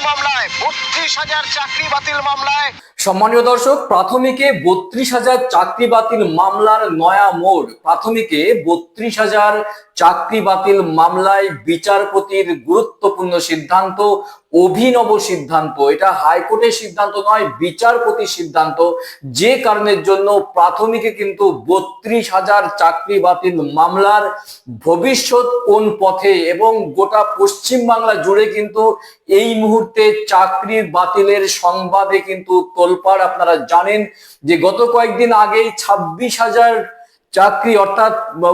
মামলায় বত্রিশ হাজার চাকরি বাতিল মামলায়। সম্মানীয় দর্শক, প্রাথমিকে বত্রিশ হাজার চাকরি বাতিল মামলার নয়া মোড়। প্রাথমিকে বত্রিশ হাজার চাকরি বাতিল মামলায় বিচারপতির গুরুত্বপূর্ণ সিদ্ধান্ত, অভিনব সিদ্ধান্ত। এটা হাইকোর্টের সিদ্ধান্ত নয়, বিচারপতির সিদ্ধান্ত। যে কারণের জন্য প্রাথমিকে কিন্তু বত্রিশ হাজার চাকরি বাতিল মামলার ভবিষ্যৎ কোন পথে এবং গোটা পশ্চিম বাংলা জুড়ে কিন্তু এই মুহূর্তে চাকরির বাতিলের সংবাদে কিন্তু তোলপাড় আপনারা জানেন যে গত কয়েকদিন আগেই ছাব্বিশ হাজার চাকরি, অর্থাৎ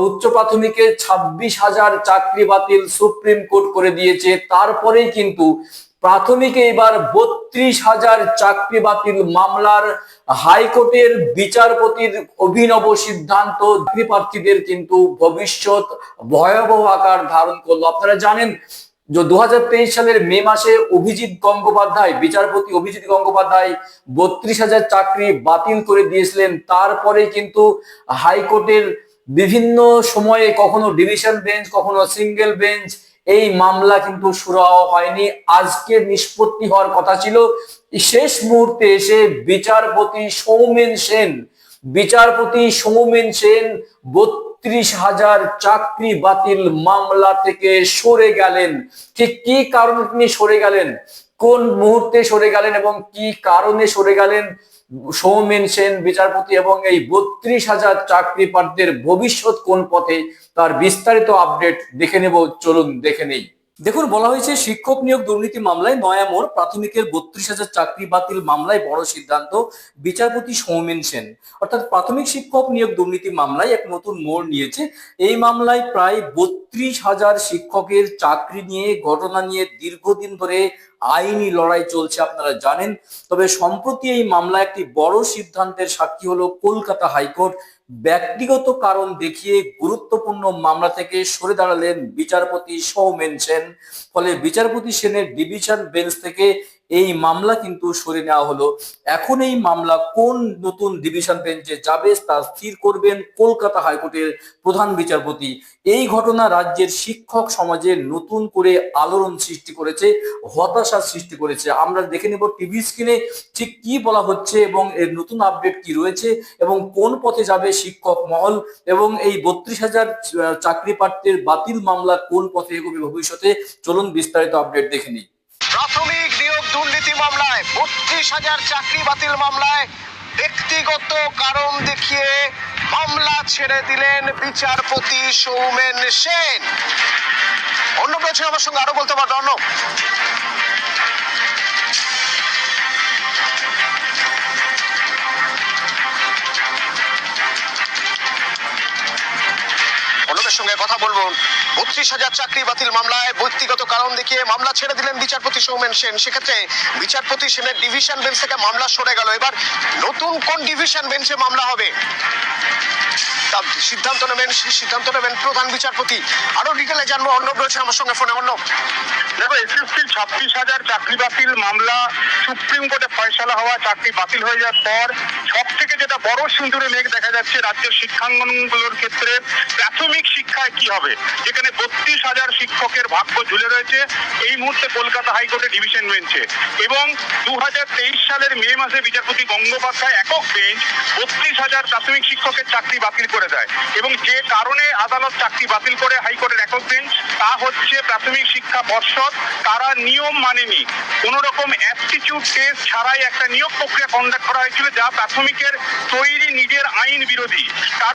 উচ্চ প্রাথমিকে ছাব্বিশ হাজার চাকরি বাতিল সুপ্রিম কোর্ট করে দিয়েছে। তারপরেই কিন্তু প্রাথমিকে এবার বত্রিশ হাজার চাকরি বাতিল মামলার হাইকোর্টের বিচারপতির অভিনব সিদ্ধান্ত প্রার্থীদের কিন্তু ভবিষ্যৎ ভয়াবহ আকার ধারণ করল। আপনারা জানেন দু হাজার তেইশ সালের মে মাসে অভিজিৎ গঙ্গোপাধ্যায়, বিচারপতি অভিজিৎ গঙ্গোপাধ্যায় বত্রিশ হাজার চাকরি বাতিল করে দিয়েছিলেন। তারপরে কিন্তু হাইকোর্টের বিভিন্ন সময়ে কখনো ডিভিশন বেঞ্চ, কখনো সিঙ্গেল বেঞ্চ এই মামলা কিন্তু সুরাহ হয়নি। আজকে নিষ্পত্তি হওয়ার কথা ছিল। শেষ মুহূর্তে এসে বিচারপতি সৌমেন সেন, বিচারপতি সৌমেন সেন বত্রিশ হাজার চাকরি বাতিল মামলা থেকে সরে গেলেন। ঠিক কি কারণে তিনি সরে গেলেন? কোন মুহূর্তে সরে গেলেন এবং কি কারণে সরে গেলেন? সৌমেন সেন, বিচারপতি এবং এই বত্রিশ হাজার চাকরি প্রার্থীদের ভবিষ্যৎ কোন পথে? তার বিস্তারিত আপডেট দেখে নেব। চলুন দেখে নেই। দেখুন, বলা হয়েছে শিক্ষক নিয়োগ দুর্নীতি মামলায় নয়া মোড়, প্রাথমিকের বত্রিশ হাজার চাকরি বাতিল মামলায় বড় সিদ্ধান্ত, বিচারপতি সৌমেন সেন। অর্থাৎ প্রাথমিক শিক্ষক নিয়োগ দুর্নীতি মামলায় এক নতুন মোড় নিয়েছে। এই মামলায় প্রায় বত্রিশ হাজার শিক্ষকের চাকরি নিয়ে, ঘটনা নিয়ে দীর্ঘদিন ধরে আইনি লড়াই চলছে আপনারা জানেন। তবে সম্প্রতি এই মামলা একটি বড় সিদ্ধান্তের সাক্ষী হলো কলকাতা হাইকোর্ট। ব্যক্তিগত কারণ দেখিয়ে গুরুত্বপূর্ণ মামলা থেকে সরে দাঁড়ালেন বিচারপতি সৌমেন সেন। ফলে বিচারপতি সেনের ডিভিশন বেঞ্চ থেকে এই মামলা কিন্তু সরে নেওয়া হলো। এখন এই মামলা কোন নতুন ডিভিশন বেঞ্চে যাবে তা স্থির করবেন কলকাতা হাইকোর্টের প্রধান বিচারপতি। এই ঘটনা রাজ্যের শিক্ষক সমাজে নতুন করে আলোড়ন সৃষ্টি করেছে হতাশার সৃষ্টি করেছে। আমরা দেখে নেব টিভি স্ক্রিনে ঠিক কি বলা হচ্ছে এবং এর নতুন আপডেট কি রয়েছে এবং কোন পথে যাবে শিক্ষক মহল এবং এই বত্রিশ হাজার চাকরি প্রার্থীর বাতিল মামলা কোন পথে এগোবে ভবিষ্যতে? চলুন বিস্তারিত আপডেট দেখে নিই। প্রাথমিক নিয়োগ দুর্নীতি মামলায় বত্রিশ হাজার চাকরি বাতিল মামলায় ব্যক্তিগত কারণ দেখিয়ে মামলা ছেড়ে দিলেন বিচারপতি সৌমেন সেন। অন্য রয়েছে আমার সঙ্গে আরও বলতে পারতো অন্য। সঙ্গে কথা বলব। বত্রিশ হাজার চাকরি বাতিল মামলায় ব্যক্তিগত কারণ দেখিয়ে মামলা ছেড়ে দিলেন বিচারপতি সৌমেন সেন। সেক্ষেত্রে বিচারপতি সেনের ডিভিশন বেঞ্চ থেকে মামলা সরে গেল। এবার নতুন কোন ডিভিশন বেঞ্চে মামলা হবে? সিদ্ধান্ত নেবেন, সেই সিদ্ধান্ত নেবেন প্রধান বিচারপতি। আরও ডিটেলে জানব, অর্ণব রয়েছে আমার সঙ্গে, ফোনে অর্ণব। দেখো এসএসসি ছাব্বিশ হাজার চাকরি বাতিল মামলা, সুপ্রিম কোর্টে ফয়সালা হওয়া, চাকরি বাতিল হয়ে যাওয়ার পর সব থেকে যেটা বড় সিন্দুরে মেঘ দেখা যাচ্ছে রাজ্যের শিক্ষাঙ্গনগুলোর ক্ষেত্রে, প্রাথমিক শিক্ষায় কি হবে? যেখানে বত্রিশ হাজার শিক্ষকের ভাগ্য ঝুলে রয়েছে, এই মুহূর্তে কলকাতা হাইকোর্টে ডিভিশন বেঞ্চে। এবং দু হাজার তেইশ সালের মে মাসে বিচারপতি গঙ্গোপাধ্যায় একক বেঞ্চ, বত্রিশ হাজার প্রাথমিক শিক্ষকের চাকরি বাতিল করে দেয় এবং যে কারণে আদালত চাকরি বাতিল করে হাইকোর্টের একক দিন তা হচ্ছে প্রাথমিক শিক্ষা পর্ষদ। তারা নিয়ম মানেনি। কোন রকম অ্যাপটিটিউড টেস্ট ছাড়াই একটা নিয়োগ প্রক্রিয়া কন্ডাক্ট করা হয়েছিল যা প্রাথমিকের তৈরি নিজের আইন বিরোধী।